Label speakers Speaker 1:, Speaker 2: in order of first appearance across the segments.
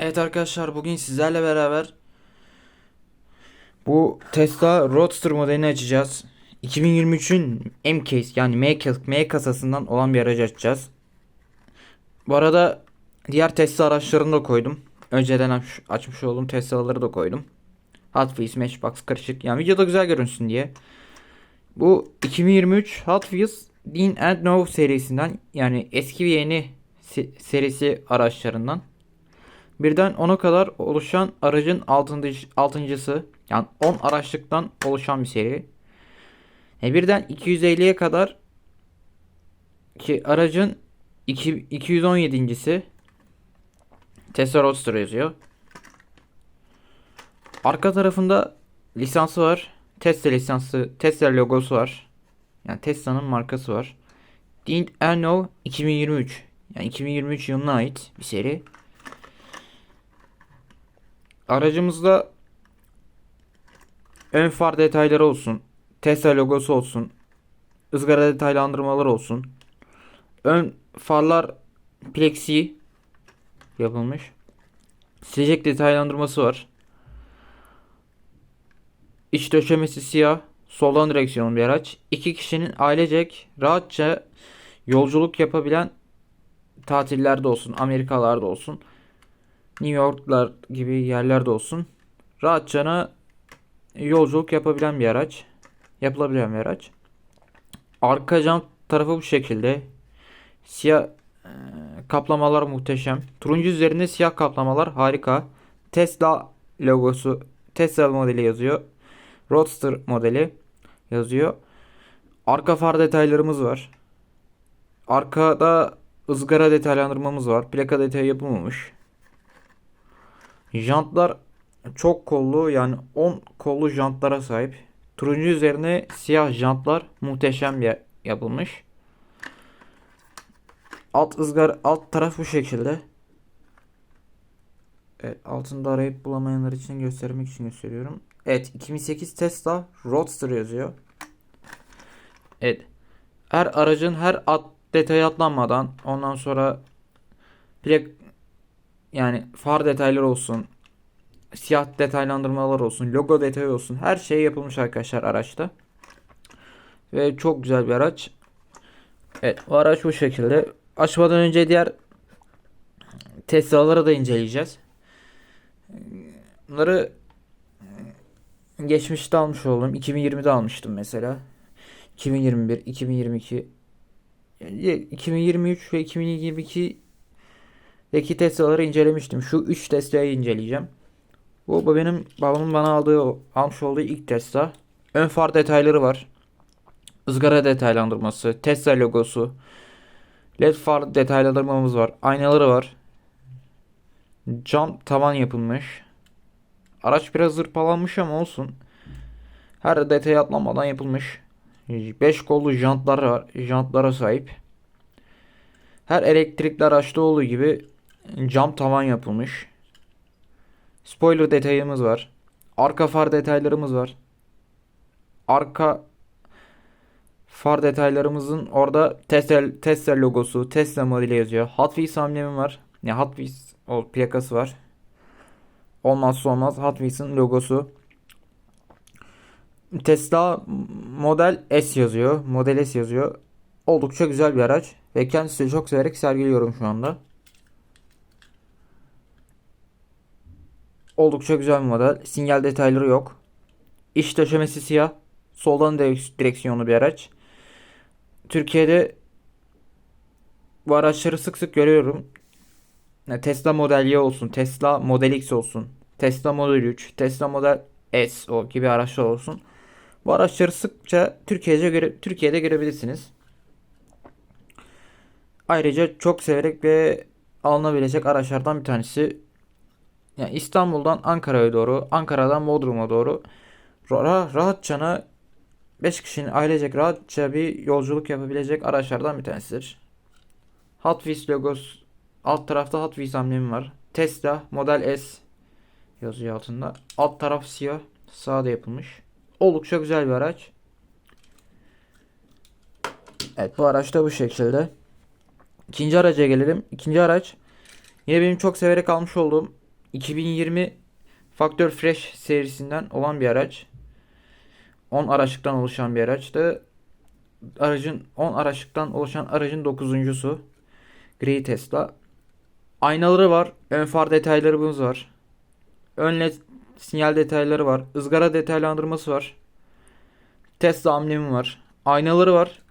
Speaker 1: Evet arkadaşlar bugün sizlerle beraber bu Tesla Roadster modelini açacağız. 2023'ün M case yani M, M kasasından olan bir aracı açacağız. Bu arada diğer Tesla araçlarını da koydum. Önceden aç- açmış olduğum Tesla'ları da koydum. Hot Wheels, Matchbox karışık. Yani videoda güzel görünsün diye. Bu 2023 Hot Wheels Dean and Know serisinden yani eski ve yeni se- serisi araçlarından Birden 10'a kadar oluşan aracın altıncı, altıncısı. Yani 10 araçlıktan oluşan bir seri. E birden 250'ye kadar ki aracın iki- 217.si Tesla Roadster yazıyor. Arka tarafında lisansı var. Tesla lisansı, Tesla logosu var. Yani Tesla'nın markası var. Dean Erno 2023. Yani 2023 yılına ait bir seri. Aracımızda ön far detayları olsun. Tesla logosu olsun. ızgara detaylandırmalar olsun. Ön farlar plexi yapılmış. Silecek detaylandırması var. İç döşemesi siyah. Soldan direksiyonlu bir araç. İki kişinin ailecek rahatça yolculuk yapabilen tatillerde olsun, Amerikalarda olsun. New York'lar gibi yerlerde olsun. Rahatçana yolculuk yapabilen bir araç. Yapılabilen bir araç. Arka cam tarafı bu şekilde. Siyah e, kaplamalar muhteşem. Turuncu üzerinde siyah kaplamalar harika. Tesla logosu Tesla modeli yazıyor. Roadster modeli yazıyor. Arka far detaylarımız var. Arkada ızgara detaylandırmamız var. Plaka detayı yapılmamış. Jantlar çok kollu yani 10 kollu jantlara sahip. Turuncu üzerine siyah jantlar muhteşem yapılmış. Alt ızgar alt taraf bu şekilde. Evet, altında arayıp bulamayanlar için göstermek için gösteriyorum. Evet 2008 Tesla Roadster yazıyor. Evet. Her aracın her at detayı atlanmadan ondan sonra plak yani far detayları olsun, siyah detaylandırmalar olsun, logo detayı olsun. Her şey yapılmış arkadaşlar araçta. Ve çok güzel bir araç. Evet bu araç bu şekilde. Açmadan önce diğer Tesla'ları da inceleyeceğiz. Bunları geçmişte almış oldum. 2020'de almıştım mesela. 2021, 2022, 2023 ve 2022 Deki Tesla'ları incelemiştim. Şu 3 Tesla'yı inceleyeceğim. Bu, bu benim babamın bana aldığı almış olduğu ilk Tesla. Ön far detayları var. ızgara detaylandırması, Tesla logosu, LED far detaylandırmamız var. Aynaları var. Cam tavan yapılmış. Araç biraz zırpalanmış ama olsun. Her detay atlanmadan yapılmış. 5 kollu jantlar var. Jantlara sahip. Her elektrikli araçta olduğu gibi cam tavan yapılmış. Spoiler detayımız var. Arka far detaylarımız var. Arka far detaylarımızın orada Tesla, Tesla logosu, Tesla modeli yazıyor. Hot Wheels amblemim var. Ne Wheels o plakası var. Olmazsa olmaz Hot logosu. Tesla Model S yazıyor. Model S yazıyor. Oldukça güzel bir araç. Ve kendisi çok severek sergiliyorum şu anda. Oldukça güzel bir model. Sinyal detayları yok. İç döşemesi siyah. Soldan direk- direksiyonlu bir araç. Türkiye'de bu araçları sık sık görüyorum. Tesla Model Y olsun, Tesla Model X olsun, Tesla Model 3, Tesla Model S o gibi araçlar olsun. Bu araçları sıkça Türkiye'de göre Türkiye'de görebilirsiniz. Ayrıca çok severek ve alınabilecek araçlardan bir tanesi. Yani İstanbul'dan Ankara'ya doğru, Ankara'dan Bodrum'a doğru ra- rahatçana 5 kişinin ailecek rahatça bir yolculuk yapabilecek araçlardan bir tanesidir. Hot logos alt tarafta Hot amblemi var. Tesla Model S yazıyor altında. Alt taraf siyah, sağda yapılmış. Oldukça güzel bir araç. Evet bu araç da bu şekilde. İkinci araca gelelim. İkinci araç yine benim çok severek almış olduğum 2020 Factor Fresh serisinden olan bir araç. 10 araçlıktan oluşan bir araçtı. Aracın 10 araçlıktan oluşan aracın 9.sü. Gri Tesla. Aynaları var. Ön far detaylarımız var. Ön led sinyal detayları var. ızgara detaylandırması var. Tesla amblemi var. Aynaları var.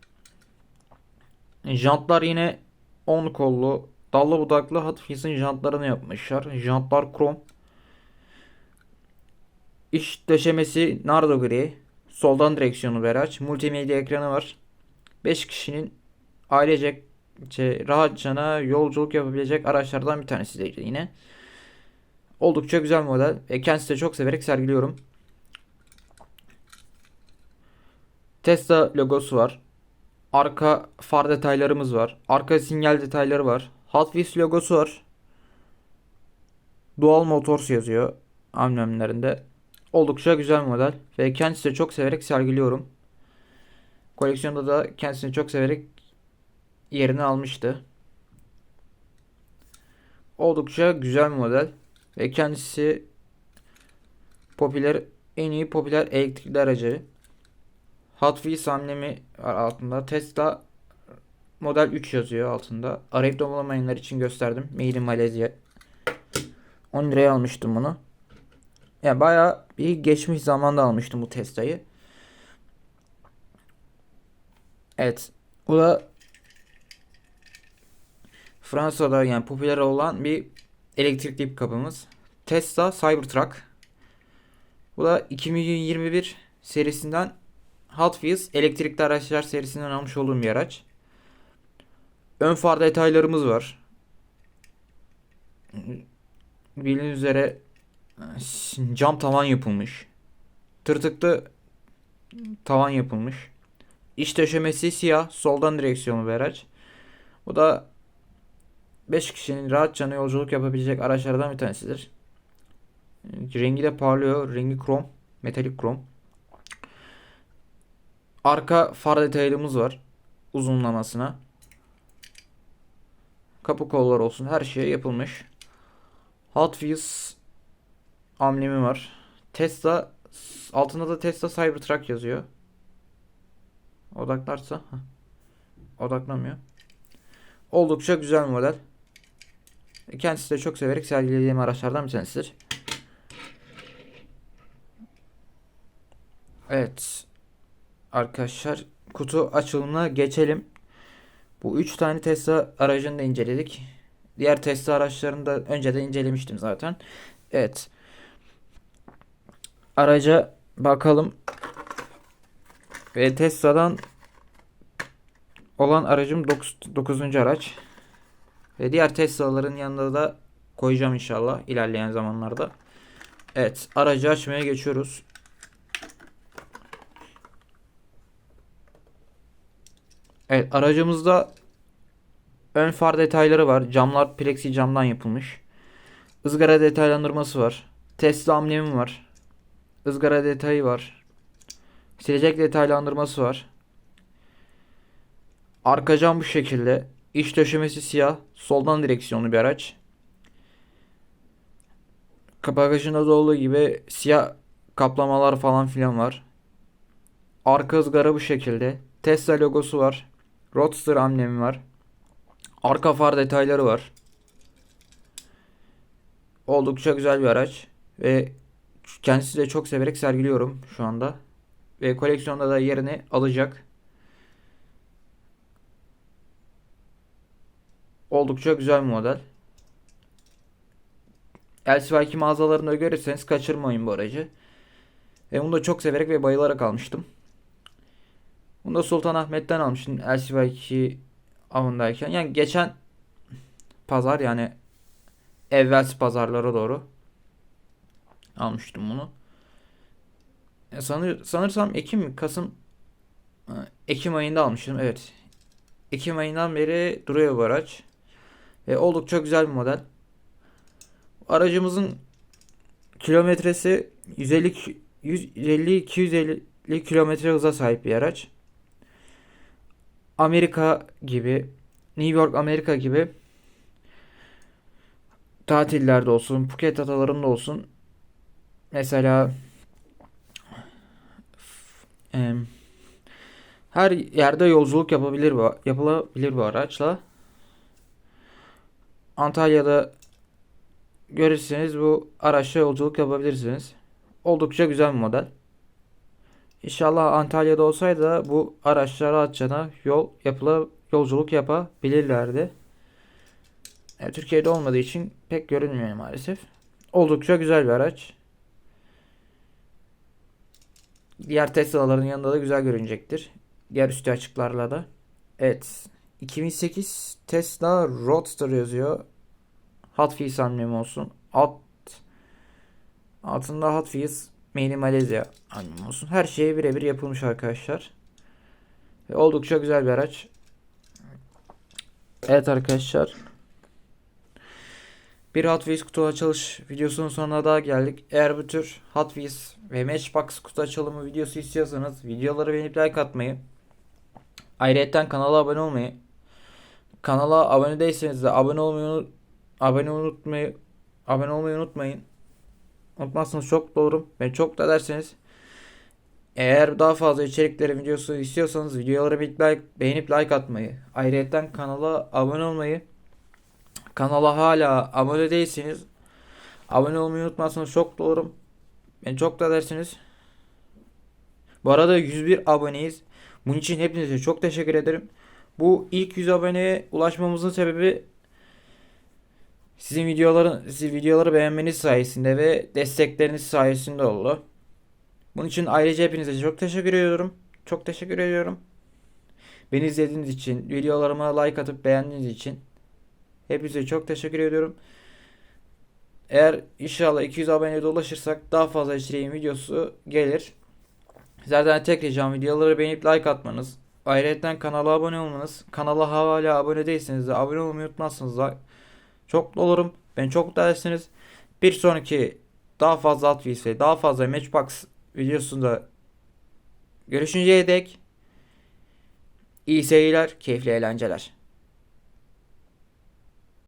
Speaker 1: Jantlar yine 10 kollu. Dallı budaklı Hot Wheels'in jantlarını yapmışlar. Jantlar krom. İç döşemesi nardo gri. Soldan direksiyonu araç. Multimedya ekranı var. 5 kişinin ailecek şey, rahatça yolculuk yapabilecek araçlardan bir tanesi de yine. Oldukça güzel model. E, kendisi de çok severek sergiliyorum. Tesla logosu var. Arka far detaylarımız var. Arka sinyal detayları var. Hot Wheels logosu var. Dual Motors yazıyor amblemlerinde. Oldukça güzel model ve kendisi de çok severek sergiliyorum. Koleksiyonda da kendisini çok severek yerini almıştı. Oldukça güzel model ve kendisi popüler en iyi popüler elektrikli aracı. Hot Wheels amblemi altında. Tesla Model 3 yazıyor altında. Arayıp da bulamayanlar için gösterdim. Made in Malezya. 10 liraya almıştım bunu. Yani bayağı bir geçmiş zamanda almıştım bu Tesla'yı. Evet. Bu da Fransa'da yani popüler olan bir elektrikli bir kapımız. Tesla Cybertruck. Bu da 2021 serisinden Hot Wheels elektrikli araçlar serisinden almış olduğum bir araç. Ön far detaylarımız var. Bildiğiniz üzere cam tavan yapılmış. Tırtıklı tavan yapılmış. İç döşemesi siyah. Soldan direksiyonu bir araç. Bu da 5 kişinin rahatça yolculuk yapabilecek araçlardan bir tanesidir. Rengi de parlıyor. Rengi krom. Metalik krom. Arka far detayımız var. Uzunlamasına. Kapı kolları olsun. Her şey yapılmış. Hot Wheels amblemi var. Tesla altında da Tesla Cybertruck yazıyor. Odaklarsa heh. odaklamıyor. Oldukça güzel bir model. Kendisi de çok severek sergilediğim araçlardan bir tanesidir. Evet. Arkadaşlar kutu açılımına geçelim. Bu 3 tane Tesla aracını da inceledik. Diğer Tesla araçlarını da önceden incelemiştim zaten. Evet. Araca bakalım. Ve Tesla'dan olan aracım 9. araç. Ve diğer Tesla'ların yanında da koyacağım inşallah ilerleyen zamanlarda. Evet aracı açmaya geçiyoruz. Evet aracımızda ön far detayları var. Camlar plexi camdan yapılmış. Izgara detaylandırması var. Tesla amblemi var. Izgara detayı var. Silecek detaylandırması var. Arka cam bu şekilde. İç döşemesi siyah. Soldan direksiyonlu bir araç. Bagajında da olduğu gibi siyah kaplamalar falan filan var. Arka ızgara bu şekilde. Tesla logosu var. Roadster amblemi var. Arka far detayları var. Oldukça güzel bir araç. Ve kendisi de çok severek sergiliyorum şu anda. Ve koleksiyonda da yerini alacak. Oldukça güzel bir model. LCY2 mağazalarında görürseniz kaçırmayın bu aracı. Ve bunu da çok severek ve bayılarak almıştım. Bunu da Sultanahmet'ten almıştım LCY2 avındayken. Yani geçen pazar yani evvelsi pazarlara doğru almıştım bunu. E sanır, sanırsam Ekim Kasım Ekim ayında almıştım. Evet. Ekim ayından beri duruyor bu araç. Ve oldukça güzel bir model. Aracımızın kilometresi 150 150 250 kilometre hıza sahip bir araç. Amerika gibi New York Amerika gibi tatillerde olsun, Phuket adalarında olsun. Mesela em, her yerde yolculuk yapabilir bu, yapılabilir bu araçla. Antalya'da görürseniz bu araçla yolculuk yapabilirsiniz. Oldukça güzel bir model. İnşallah Antalya'da olsaydı da bu araçlara rahatça yol yapıla yolculuk yapabilirlerdi. E, Türkiye'de olmadığı için pek görünmüyor maalesef. Oldukça güzel bir araç. Diğer Tesla'ların yanında da güzel görünecektir. Diğer üstü açıklarla da. Evet. 2008 Tesla Roadster yazıyor. Hot Wheels olsun. Alt altında Hot Wheels Amblemi olsun. Her şeye birebir yapılmış arkadaşlar. Ve oldukça güzel bir araç. Evet arkadaşlar. Bir Hot Wheels kutu açılış videosunun sonuna daha geldik. Eğer bu tür Hot Wheels ve Matchbox kutu açılımı videosu istiyorsanız videoları beğenip like atmayı, ayrıca kanala abone olmayı, kanala abone değilseniz de abone olmayı abone unutmayı abone olmayı unutmayın. Unutmazsanız çok olurum. Beni çok da ederseniz. Eğer daha fazla içerikleri videosu istiyorsanız videoları beğenip like, beğenip like atmayı, ayrıca kanala abone olmayı, kanala hala abone değilseniz abone olmayı unutmazsanız çok olurum. Beni çok da edersiniz. Bu arada 101 aboneyiz. Bunun için hepinize çok teşekkür ederim. Bu ilk 100 aboneye ulaşmamızın sebebi sizin videoların sizin videoları beğenmeniz sayesinde ve destekleriniz sayesinde oldu. Bunun için ayrıca hepinize çok teşekkür ediyorum. Çok teşekkür ediyorum. Beni izlediğiniz için, videolarıma like atıp beğendiğiniz için hepinize çok teşekkür ediyorum. Eğer inşallah 200 aboneye de ulaşırsak daha fazla içeriğin videosu gelir. Zaten tek ricam videoları beğenip like atmanız. Ayrıca kanala abone olmanız. Kanala hala abone değilseniz de abone olmayı unutmazsınız da çok mutlu olurum. Ben çok mutlu edersiniz. Bir sonraki daha fazla Wheels ve daha fazla Matchbox videosunda görüşünceye dek iyi seyirler, keyifli eğlenceler.